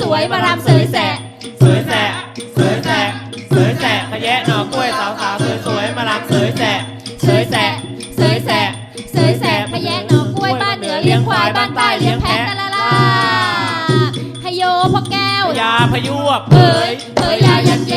สวยๆ มารำสวยแสสวยแสสวยแสสวยแสขยะหน่อกล้วยสาวสาวสวยสวยมารับสวยแสสวยแสสวยแสสวยแสขพะแยะหนอกล้วยบ้านเหนือเลี้ยงควายบ้านใต้เลี้ยงแพะตะละลาพะโยพ่อแก้วยาพยวบเผยเผยยายันเย